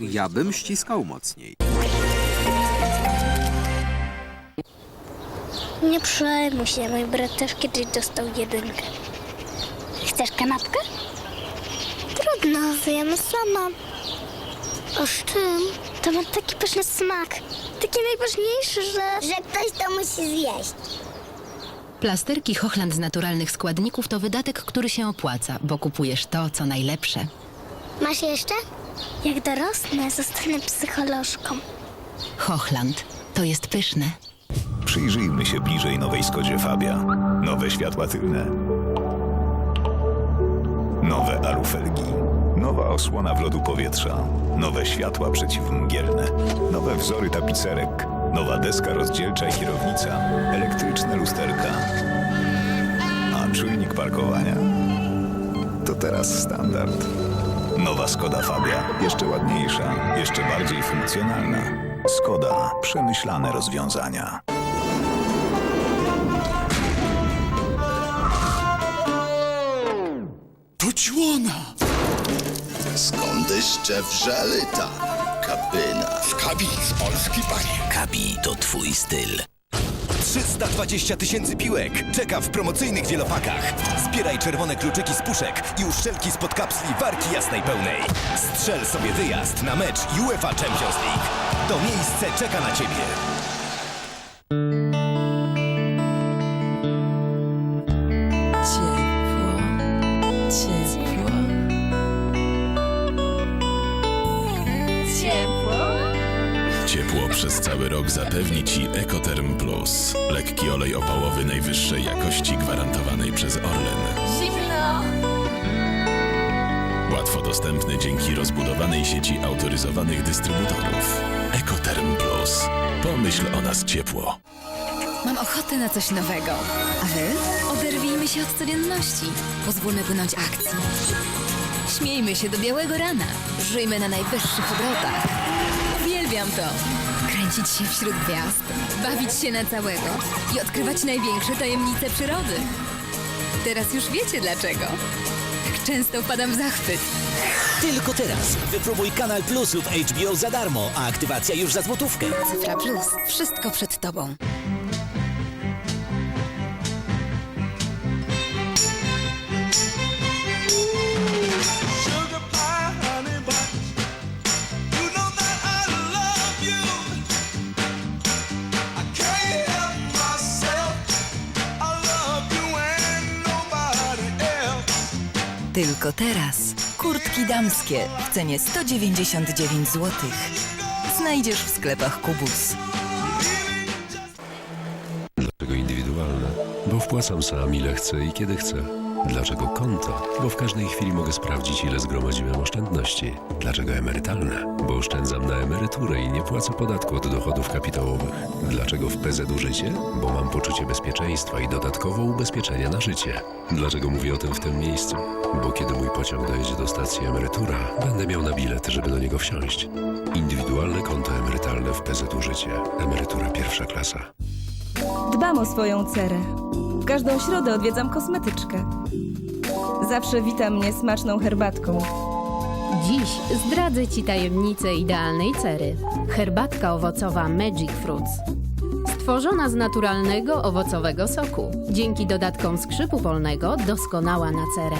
Ja bym ściskał mocniej. Nie przejmuj się, mój brat też kiedyś dostał jedynkę. Chcesz kanapkę? Trudno, zjemy sama. A z czym? To ma taki pyszny smak. Taki najważniejszy, że... Że ktoś to musi zjeść. Plasterki Hochland z naturalnych składników to wydatek, który się opłaca, bo kupujesz to, co najlepsze. Masz jeszcze? Jak dorosnę, zostanę psycholożką. Hochland. To jest pyszne. Przyjrzyjmy się bliżej nowej Skodzie Fabia. Nowe światła tylne. Nowe alufelgi. Nowa osłona w lodu powietrza. Nowe światła przeciwmgielne. Nowe wzory tapicerek. Nowa deska rozdzielcza i kierownica. Elektryczne lusterka. A czujnik parkowania? To teraz standard. Nowa Skoda Fabia. Jeszcze ładniejsza, jeszcze bardziej funkcjonalna. Skoda. Przemyślane rozwiązania. To ćłona! Skądeś wrzeli ta kabyna? Z Kabi, z Polski, panie. Kabi to twój styl. 320 tysięcy piłek czeka w promocyjnych wielopakach. Zbieraj czerwone kluczyki z puszek i uszczelki spod kapsli warki jasnej pełnej. Strzel sobie wyjazd na mecz UEFA Champions League. To miejsce czeka na ciebie. Przez cały rok zapewni Ci Ekoterm Plus. Lekki olej opałowy najwyższej jakości gwarantowanej przez Orlen. Zimno. Łatwo dostępny dzięki rozbudowanej sieci autoryzowanych dystrybutorów. Ekoterm Plus. Pomyśl o nas ciepło. Mam ochotę na coś nowego. A wy? Oderwijmy się od codzienności. Pozwólmy płynąć akcji. Śmiejmy się do białego rana. Żyjmy na najwyższych obrotach. Uwielbiam to. Kręcić się wśród gwiazd, bawić się na całego i odkrywać największe tajemnice przyrody. Teraz już wiecie dlaczego. Tak często wpadam w zachwyt. Tylko teraz wypróbuj Kanal Plus lub HBO za darmo, a aktywacja już za złotówkę. Cyfra Plus. Wszystko przed tobą. Tylko teraz. Kurtki damskie w cenie 199 zł. Znajdziesz w sklepach Kubus. Dlaczego indywidualne? Bo wpłacam sam ile chcę i kiedy chcę. Dlaczego konto? Bo w każdej chwili mogę sprawdzić ile zgromadziłem oszczędności. Dlaczego emerytalne? Bo oszczędzam na emeryturę i nie płacę podatku od dochodów kapitałowych. Dlaczego w PZU życie? Bo mam poczucie bezpieczeństwa i dodatkowo ubezpieczenia na życie. Dlaczego mówię o tym w tym miejscu? Bo kiedy mój pociąg dojedzie do stacji emerytura, będę miał na bilet, żeby do niego wsiąść. Indywidualne konto emerytalne w PZU życie. Emerytura pierwsza klasa. Dbam o swoją cerę. Każdą środę odwiedzam kosmetyczkę. Zawsze wita mnie smaczną herbatką. Dziś zdradzę Ci tajemnicę idealnej cery. Herbatka owocowa Magic Fruits. Stworzona z naturalnego owocowego soku. Dzięki dodatkom skrzypu polnego doskonała na cerę.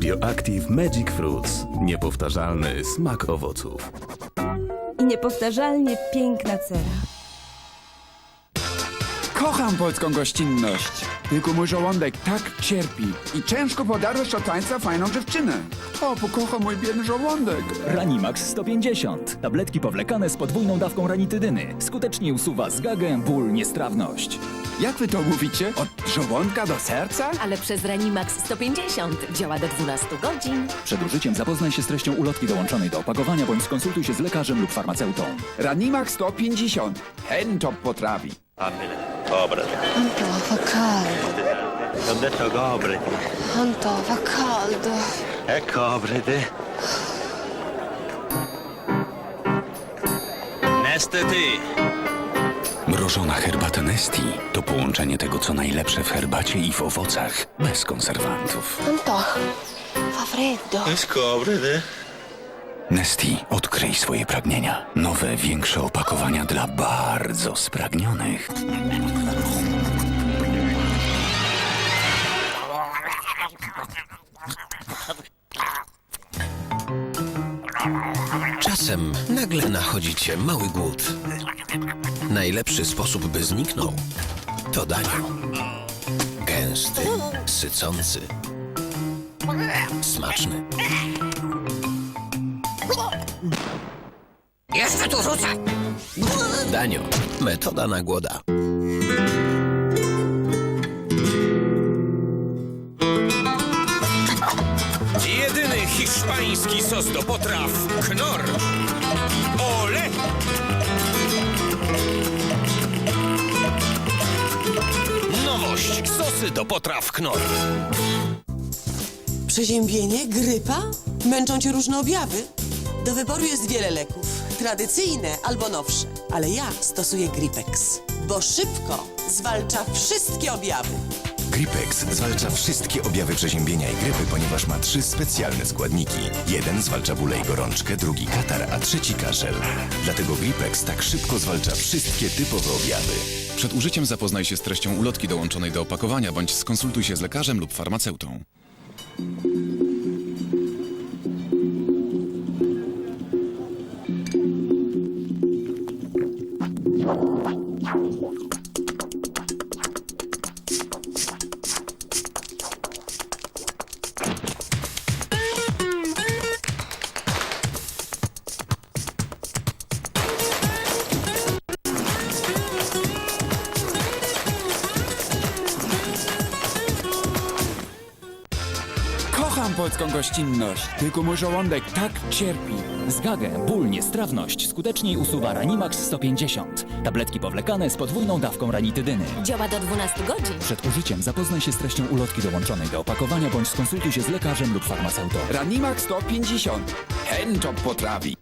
Bioactive Magic Fruits. Niepowtarzalny smak owoców. I niepowtarzalnie piękna cera. Kocham polską gościnność. Tylko mój żołądek tak cierpi. I ciężko podarzyć do tańca fajną dziewczynę. O, pokocha mój biedny żołądek. Ranimax 150. Tabletki powlekane z podwójną dawką ranitedyny. Skutecznie usuwa zgagę, ból, niestrawność. Jak wy to mówicie? Od żołądka do serca? Ale przez Ranimax 150 działa do 12 godzin. Przed użyciem zapoznaj się z treścią ulotki dołączonej do opakowania bądź skonsultuj się z lekarzem lub farmaceutą. Ranimak 150. Ten to potrafi. Anto, fa caldo. Ho detto copriti. Anto, fa caldo. E copriti. Niestety. Mrożona herbata Nesti to połączenie tego, co najlepsze w herbacie i w owocach, bez konserwantów. Anto, fa freddo. Scopriti. Nesty, odkryj swoje pragnienia. Nowe, większe opakowania dla bardzo spragnionych. Czasem nagle nachodzi cię mały głód. Najlepszy sposób, by zniknął, to danie. Gęsty, sycący, smaczny. Metoda na głoda. Jedyny hiszpański sos do potraw Knor. Ole! Nowość. Sosy do potraw Knor. Przeziębienie, grypa? Męczą cię różne objawy? Do wyboru jest wiele leków. Tradycyjne albo nowsze. Ale ja stosuję Gripex, bo szybko zwalcza wszystkie objawy. Gripex zwalcza wszystkie objawy przeziębienia i grypy, ponieważ ma trzy specjalne składniki. Jeden zwalcza bóle i gorączkę, drugi katar, a trzeci kaszel. Dlatego Gripex tak szybko zwalcza wszystkie typowe objawy. Przed użyciem zapoznaj się z treścią ulotki dołączonej do opakowania bądź skonsultuj się z lekarzem lub farmaceutą. Polską gościnność, tylko mój żołądek tak cierpi. Zgagę, ból, niestrawność skuteczniej usuwa Ranimax 150. Tabletki powlekane z podwójną dawką ranitidyny. Działa do 12 godzin. Przed użyciem zapoznaj się z treścią ulotki dołączonej do opakowania bądź skonsultuj się z lekarzem lub farmaceutą. Ranimax 150. Handjob potrafi.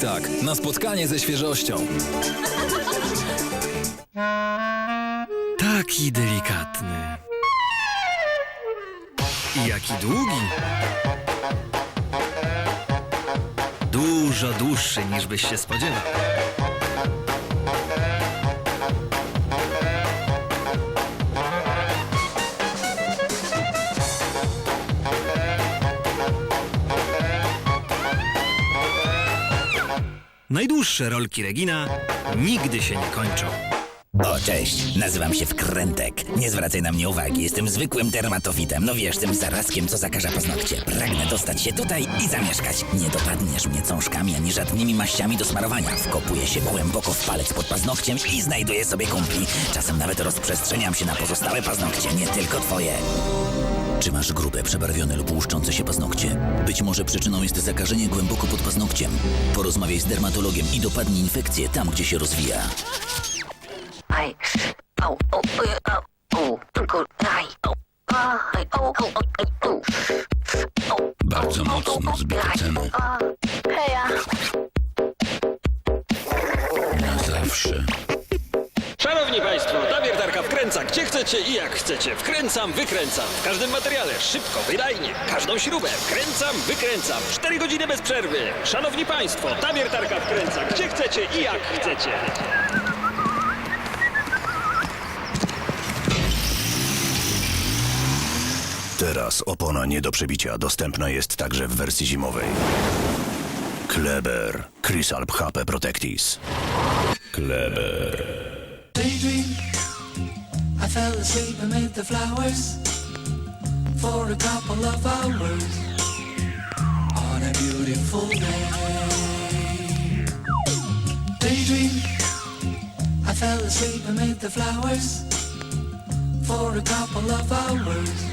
Tik-tak, na spotkanie ze świeżością. Taki delikatny. I jaki długi. Dużo dłuższy niż byś się spodziewał. Najdłuższe rolki Regina nigdy się nie kończą. O, cześć, nazywam się Wkrętek. Nie zwracaj na mnie uwagi, jestem zwykłym dermatofitem. No wiesz, tym zarazkiem, co zakaża paznokcie. Pragnę dostać się tutaj i zamieszkać. Nie dopadniesz mnie cążkami ani żadnymi maściami do smarowania. Wkopuję się głęboko w palec pod paznokciem i znajduję sobie kumpli. Czasem nawet rozprzestrzeniam się na pozostałe paznokcie, nie tylko twoje. Czy masz grube, przebarwione lub łuszczące się paznokcie? Być może przyczyną jest zakażenie głęboko pod paznokciem. Porozmawiaj z dermatologiem i dopadnij infekcję tam, gdzie się rozwija. Aj, au, au, au, au, tylko daj, au, aj, au, au, au, au. Bardzo mocno zbite ceny. Heja. Na zawsze. Szanowni Państwo, ta wiertarka wkręca gdzie chcecie i jak chcecie. Wkręcam, wykręcam. W każdym materiale. Szybko, wydajnie. Każdą śrubę. Wkręcam, wykręcam. 4 godziny bez przerwy. Szanowni Państwo, ta wiertarka wkręca gdzie chcecie i jak chcecie. Teraz opona nie do przebicia dostępna jest także w wersji zimowej. Kleber. Chrysalp HP Protectis. Kleber. Daydream. I fell asleep amid the flowers for a couple of hours on a beautiful day. Daydream. I fell asleep amid the flowers for a couple of hours.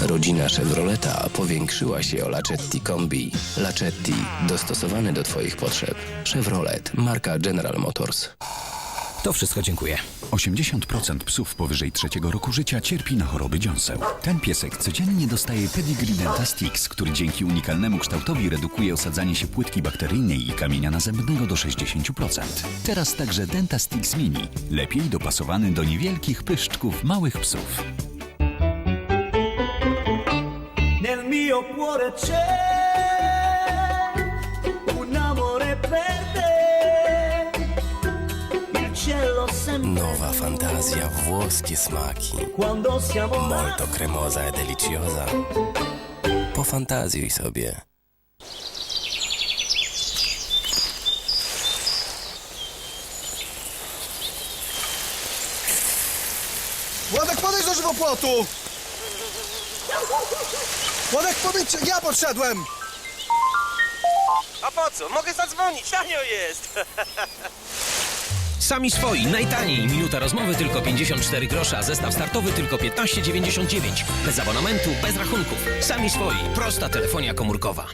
Rodzina Chevroleta powiększyła się o Lacetti Kombi. Lacetti, dostosowany do Twoich potrzeb. Chevrolet, marka General Motors. To wszystko dziękuję. 80% psów powyżej trzeciego roku życia cierpi na choroby dziąseł. Ten piesek codziennie dostaje Pedigree Dentastix, który dzięki unikalnemu kształtowi redukuje osadzanie się płytki bakteryjnej i kamienia nazębnego do 60%. Teraz także Dentastix Mini, lepiej dopasowany do niewielkich pyszczków małych psów. Nel mio cuore c'è un amore per te. Il cielo sembra Nowa fantazja, włoskie smaki. quando siamo Molto cremosa e deliciosa. Pofantazjuj sobie. Władek, podejdź do żywopłotu! Władek, podejdź, ja podszedłem! A po co? Mogę zadzwonić, tanio jest. Sami swoi, najtaniej. Minuta rozmowy tylko 54 grosze, a zestaw startowy tylko 15,99. Bez abonamentu, bez rachunków. Sami swoi, prosta telefonia komórkowa.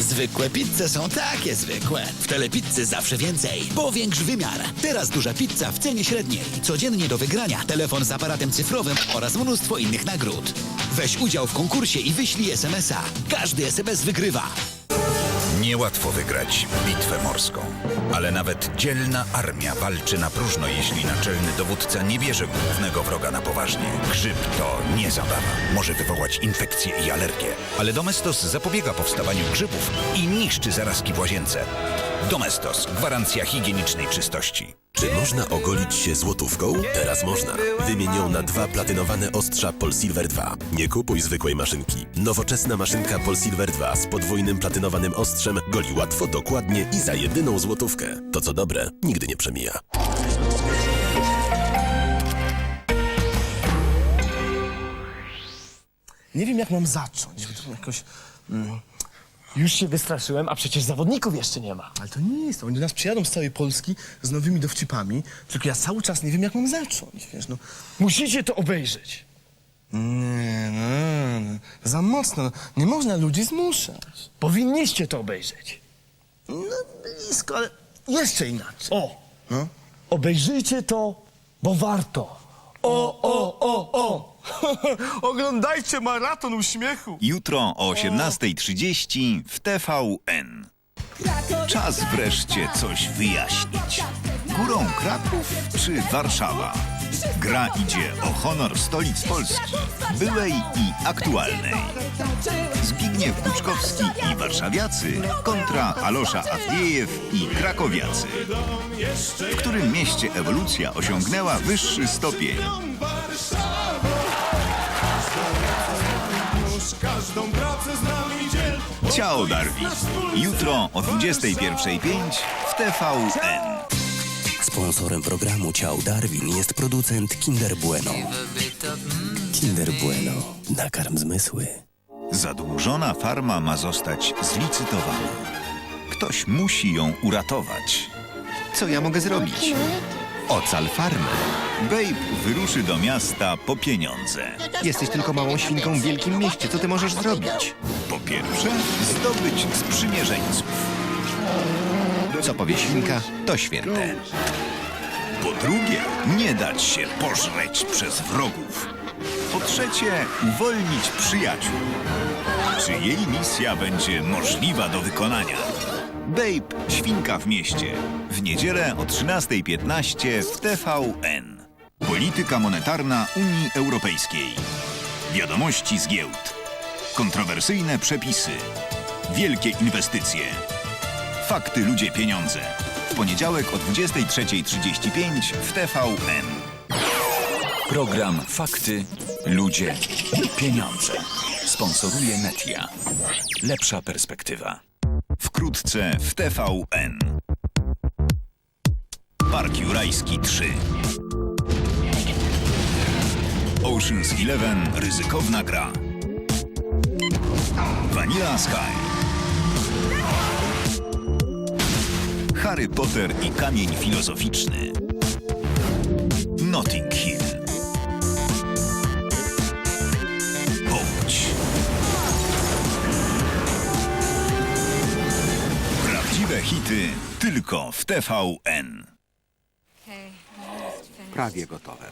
Zwykłe pizze są takie zwykłe. W Telepizzy zawsze więcej. Powiększ wymiar. Teraz duża pizza w cenie średniej. Codziennie do wygrania telefon z aparatem cyfrowym oraz mnóstwo innych nagród. Weź udział w konkursie i wyślij SMS-a. Każdy SMS wygrywa. Niełatwo wygrać bitwę morską, ale nawet dzielna armia walczy na próżno, jeśli naczelny dowódca nie bierze głównego wroga na poważnie. Grzyb to nie zabawa. Może wywołać infekcję i alergię, ale Domestos zapobiega powstawaniu grzybów i niszczy zarazki w łazience. Domestos. Gwarancja higienicznej czystości. Czy można ogolić się złotówką? Teraz można. Wymień ją na dwa platynowane ostrza Polsilver 2. Nie kupuj zwykłej maszynki. Nowoczesna maszynka Polsilver 2 z podwójnym platynowanym ostrzem goli łatwo, dokładnie i za jedyną złotówkę. To co dobre, nigdy nie przemija. Nie wiem, jak mam zacząć. Jakoś... Mm, już się wystraszyłem, a przecież zawodników jeszcze nie ma. Ale to nie jest. Oni do nas przyjadą z całej Polski z nowymi dowcipami, tylko ja cały czas nie wiem, jak mam zacząć, wiesz, no. Musicie to obejrzeć. Nie, no, no. Za mocno. No. Nie można ludzi zmuszać. Powinniście to obejrzeć. No, blisko, ale jeszcze inaczej. O! No? Obejrzyjcie to, bo warto. O, o, o, o! Oglądajcie maraton uśmiechu. Jutro o 18.30 w TVN. Czas wreszcie coś wyjaśnić. Górą Kraków czy Warszawa? Gra idzie o honor stolic Polski, byłej i aktualnej. Zbigniew Buczkowski i warszawiacy kontra Alosza Awdiejew i krakowiacy. W którym mieście ewolucja osiągnęła wyższy stopień? Ciao Darwin. Jutro o 21.05 w TVN. Sponsorem programu Ciao Darwin jest producent Kinder Bueno. Kinder Bueno. Nakarm zmysły. Zadłużona farma ma zostać zlicytowana. Ktoś musi ją uratować. Co ja mogę zrobić? Ocal farmę. Babe wyruszy do miasta po pieniądze. Jesteś tylko małą świnką w wielkim mieście. Co ty możesz zrobić? Po pierwsze, zdobyć sprzymierzeńców. Co powie świnka, to święte. Po drugie, nie dać się pożreć przez wrogów. Po trzecie, uwolnić przyjaciół. Czy jej misja będzie możliwa do wykonania? Babe, świnka w mieście. W niedzielę o 13.15 w TVN. Polityka monetarna Unii Europejskiej. Wiadomości z giełd. Kontrowersyjne przepisy. Wielkie inwestycje. Fakty, ludzie, pieniądze. W poniedziałek o 23.35 w TVN. Program Fakty, ludzie, pieniądze. Sponsoruje Netia. Lepsza perspektywa. Wkrótce w TVN. Park Jurajski 3. Ocean's Eleven ryzykowna gra. Vanilla Sky. Harry Potter i kamień filozoficzny. Hity tylko w TVN. Prawie gotowe.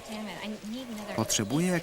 Potrzebuję